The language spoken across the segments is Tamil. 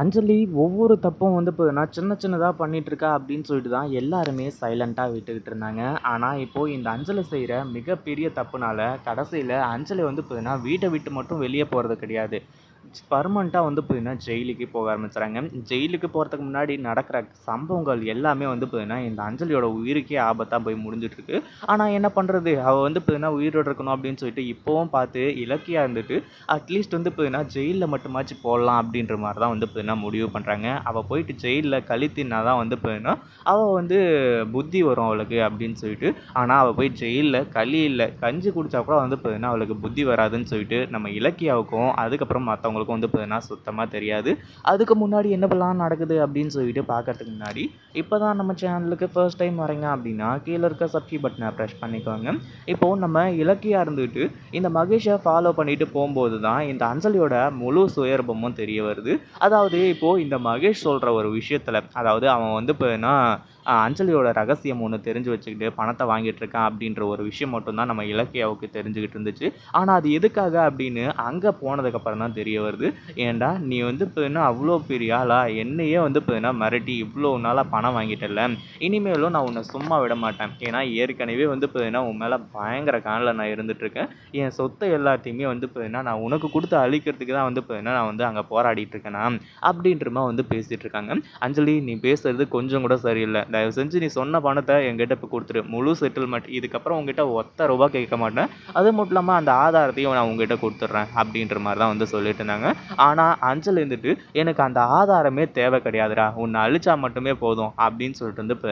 அஞ்சலி ஒவ்வொரு தப்பும் வந்து பார்த்தீங்கன்னா சின்ன சின்னதாக பண்ணிகிட்ருக்கா அப்படின்னு சொல்லிட்டு தான் எல்லாருமே சைலண்ட்டாக விட்டுக்கிட்டு இருந்தாங்க. ஆனால் இப்போது இந்த அஞ்சலி செய்கிற மிகப்பெரிய தப்புனால கடைசியில் அஞ்சலி வந்து பார்த்தீங்கன்னா வீட்டை விட்டு மட்டும் வெளியே போகிறது கிடையாது. பர்மனெண்ட்டாக வந்து பார்த்தீங்கன்னா ஜெயிலுக்கு போக ஆரம்பிச்சுறாங்க. ஜெயிலுக்கு போகிறதுக்கு முன்னாடி நடக்கிற சம்பவங்கள் எல்லாமே வந்து பார்த்திங்கன்னா இந்த அஞ்சலியோட உயிருக்கே ஆபத்தாக போய் முடிஞ்சிட்ருக்கு ஆனால் என்ன பண்ணுறது அவள் வந்து பார்த்தீங்கன்னா உயிரோடு இருக்கணும் அப்படின்னு சொல்லிட்டு இப்போவும் பார்த்து இலக்கியாக இருந்துட்டு அட்லீஸ்ட் வந்து பார்த்தீங்கன்னா ஜெயிலில் மட்டுமாச்சும் போடலாம் அப்படின்ற மாதிரி தான் வந்து பார்த்திங்கன்னா முடிவு பண்ணுறாங்க அவள் போயிட்டு ஜெயிலில் கழித்தினா தான் வந்து பார்த்தீங்கன்னா அவள் வந்து புத்தி வரும் அவளுக்கு அப்படின்னு சொல்லிட்டு. ஆனால் அவள் போய் ஜெயிலில் களி இல்லை கஞ்சி குடித்தா கூட வந்து பார்த்தீங்கன்னா அவளுக்கு புத்தி வராதுன்னு சொல்லிட்டு நம்ம இலக்கியாவுக்கும் அதுக்கப்புறம் மற்றவங்க மற்றவங்களுக்கும் வந்து பார்த்தீங்கன்னா சுத்தமாக தெரியாது. அதுக்கு முன்னாடி என்ன பண்ணலாம் நடக்குது அப்படின்னு சொல்லிட்டு பார்க்கறதுக்கு முன்னாடி இப்போ தான் நம்ம சேனலுக்கு ஃபர்ஸ்ட் டைம் வரீங்க அப்படின்னா கீழே இருக்க சப்ஸ்கிரைப் பட்டனை ப்ரெஷ் பண்ணிக்கோங்க. இப்போது நம்ம இலக்கியாக இருந்துட்டு இந்த மகேஷை ஃபாலோ பண்ணிட்டு போகும்போது தான் இந்த அஞ்சலியோட முழு சுயரூபமும் தெரிய வருது. அதாவது இப்போது இந்த மகேஷ் சொல்கிற ஒரு விஷயத்தில் அதாவது அவன் வந்து இப்போ அஞ்சலியோட ரகசியம் ஒன்று தெரிஞ்சு வச்சுக்கிட்டு பணத்தை வாங்கிட்டு இருக்கான் அப்படின்ற ஒரு விஷயம் மட்டும்தான் நம்ம இலக்கியாவுக்கு தெரிஞ்சுக்கிட்டு இருந்துச்சு. ஆனால் அது எதுக்காக அப்படின்னு அங்கே போனதுக்கப்புறம் தான் தெரிய வருது. ஏன்டா நீ வந்து இப்போ என்ன அவ்வளோ பெரிய ஆளா? என்னையே வந்து இப்போ என்ன மிரட்டி இவ்வளோ நாளாக பணம் வாங்கிட்டல இனிமேலும் நான் உன்னை சும்மா விட மாட்டேன். ஏன்னா ஏற்கனவே வந்து இப்போ என்ன உன் மேலே பயங்கர காலில் நான் இருந்துகிட்ருக்கேன் என் சொத்தை எல்லாத்தையுமே வந்து இப்போ என்ன நான் உனக்கு கொடுத்து அழிக்கிறதுக்கு தான் வந்து இப்போ என்ன நான் வந்து அங்கே போராடிட்டு இருக்கேனா? அப்படின்றமா வந்து பேசிகிட்டு இருக்காங்க. அஞ்சலி நீ பேசுறது கொஞ்சம் கூட சரியில்லை. தயவு செஞ்சு நீ சொன்ன பணத்தை என்கிட்ட இப்போ கொடுத்துரு. முழு செட்டில்மெண்ட் இதுக்கப்புறம் உங்ககிட்ட ஒத்த ரூபா கேட்க மாட்டேன். அது மட்டும் இல்லாமல் அந்த ஆதாரத்தையும் நான் உங்ககிட்ட கொடுத்துட்றேன் அப்படின்ற மாதிரி தான் வந்து சொல்லிட்டு இருந்தாங்க. ஆனால் அஞ்சல் இருந்துட்டு எனக்கு அந்த ஆதாரமே தேவை கிடையாதுடா. உன்னை அழிச்சா மட்டுமே போதும் அப்படின்னு சொல்லிட்டு வந்து இப்போ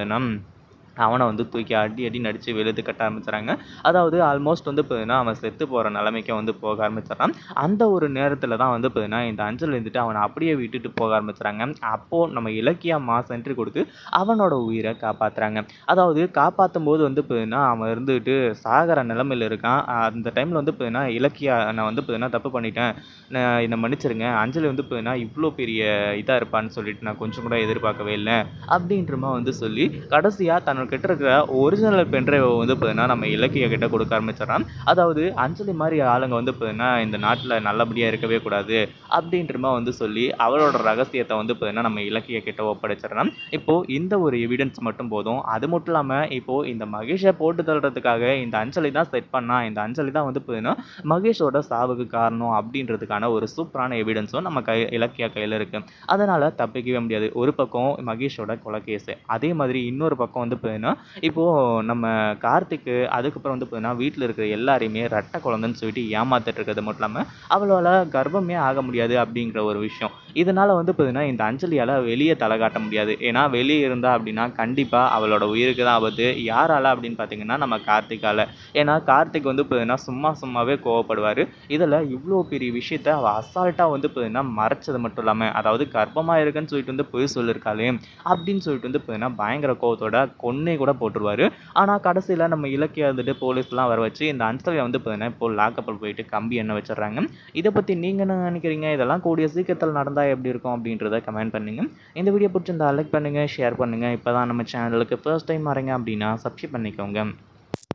அவனை வந்து தூக்கி அடி அடி நடித்து வெளுத்து கட்ட ஆரம்பிச்சுறாங்க அதாவது ஆல்மோஸ்ட் வந்து பார்த்தீங்கன்னா அவன் செத்து போகிற நிலைமைக்கு வந்து போக ஆரம்பிச்சிடறான். அந்த ஒரு நேரத்தில் தான் வந்து பார்த்தீங்கன்னா இந்த அஞ்சல் இருந்துட்டு அவனை அப்படியே விட்டுட்டு போக ஆரம்பிச்சுறாங்க அப்போது நம்ம இலக்கியா மாஸ் என்ட்ரி கொடுத்து அவனோட உயிரை காப்பாற்றுறாங்க அதாவது காப்பாற்றும் போது வந்து பார்த்தீங்கன்னா அவன் இருந்துட்டு சாகிற நிலமையில் இருக்கான். அந்த டைமில் வந்து பார்த்தீங்கன்னா இலக்கியா நான் வந்து பார்த்தீங்கன்னா தப்பு பண்ணிட்டேன். நான் என்னை மன்னிச்சிருங்க. அஞ்சலி வந்து பார்த்தீங்கன்னா இவ்வளோ பெரிய இதாக இருப்பான்னு சொல்லிட்டு நான் கொஞ்சம் கூட எதிர்பார்க்கவே இல்லை. அப்படின்றமா வந்து சொல்லி கடைசியாக தன்னோட கிட்ட இருக்கிற ஒரிஜினல் பென்ட்ரைவை வந்து பார்த்தீங்கன்னா நம்ம இலக்கிய கிட்ட கொடுக்க ஆரம்பிச்சிடறான். அதாவது அஞ்சலி மாதிரி ஆளுங்க வந்து பார்த்தீங்கன்னா இந்த நாட்டில் நல்லபடியாக இருக்கவே கூடாது அப்படின்றமா வந்து சொல்லி அவளோட ரகசியத்தை வந்து பார்த்தீங்கன்னா நம்ம இலக்கிய கிட்ட ஒப்படைச்சிடறான். இப்போது இந்த ஒரு எவிடன்ஸ் மட்டும் போதும். அது மட்டும் இல்லாமல் இப்போது இந்த மகேஷை போட்டு தள்ளுறதுக்காக இந்த அஞ்சலி தான் செட் பண்ணா இந்த அஞ்சலி தான் வந்து பார்த்தீங்கன்னா மகேஷோட சாவுக்கு காரணம் அப்படின்றதுக்கான ஒரு சூப்பரான எவிடன்ஸும் நம்ம கை இலக்கிய கையில் இருக்குது அதனால் தப்பிக்கவே முடியாது. ஒரு பக்கம் மகேஷோட கொலை கேஸு அதே மாதிரி இன்னொரு பக்கம் வந்து பார்த்தீங்கன்னா இப்போது நம்ம கார்த்திக்கு அதுக்கப்புறம் வந்து பார்த்தீங்கன்னா வீட்டில் இருக்கிற எல்லாரையுமே ரெட்டை குழந்தைன்னு சொல்லிட்டு ஏமாத்திட்டு இருக்கிறது மட்டும் இல்லாமல் அவளால் கர்ப்பமே ஆக முடியாது அப்படிங்கிற ஒரு விஷயம். இதனால் வந்து பார்த்தீங்கன்னா இந்த அஞ்சலியால் வெளியே தலை காட்ட முடியாது. ஏன்னா வெளியே இருந்தா அப்படின்னா கண்டிப்பாக அவளோட உயிருக்கு தான் ஆபத்து. யாரால அப்படின்னு பார்த்தீங்கன்னா நம்ம கார்த்திக்கால ஏன்னா கார்த்திக் வந்து பார்த்தீங்கன்னா சும்மா சும்மாவே கோவப்படுவார். இதில் இவ்வளோ பெரிய விஷயத்த அவள் அசால்ட்டாக வந்து பார்த்தீங்கன்னா மறைச்சது மட்டும் இல்லாமல் அதாவது கர்ப்பமாக இருக்குன்னு சொல்லிட்டு வந்து பொய் சொல்லியிருக்காளே அப்படின்னு சொல்லிட்டு வந்து பார்த்தீங்கன்னா பயங்கர கோவத்தோட கொன்னே கூட போட்டுருவாரு. ஆனால் கடைசியில் நம்ம இலக்கிய வந்துட்டு போலீஸ்லாம் வர வச்சு இந்த அஞ்சலியை வந்து பார்த்தீங்கன்னா இப்போ லாக்கப்பில் போயிட்டு கம்பி எண்ணெய் வச்சிடுறாங்க. இதை பற்றி நீங்கள் என்ன நினைக்கிறீங்க? இதெல்லாம் கூடிய சீக்கிரத்தில் நடந்தால் எப்படி இருக்கும் அப்படின்றத கமெண்ட் பண்ணுங்க. இந்த வீடியோ பிடிச்சிருந்தா லைக் பண்ணுங்கள் ஷேர் பண்ணுங்கள் இப்போ தான் நம்ம சேனலுக்கு ஃபர்ஸ்ட் டைம் வரீங்க அப்படின்னா சப்ஸ்கிரைப் பண்ணிக்கோங்க.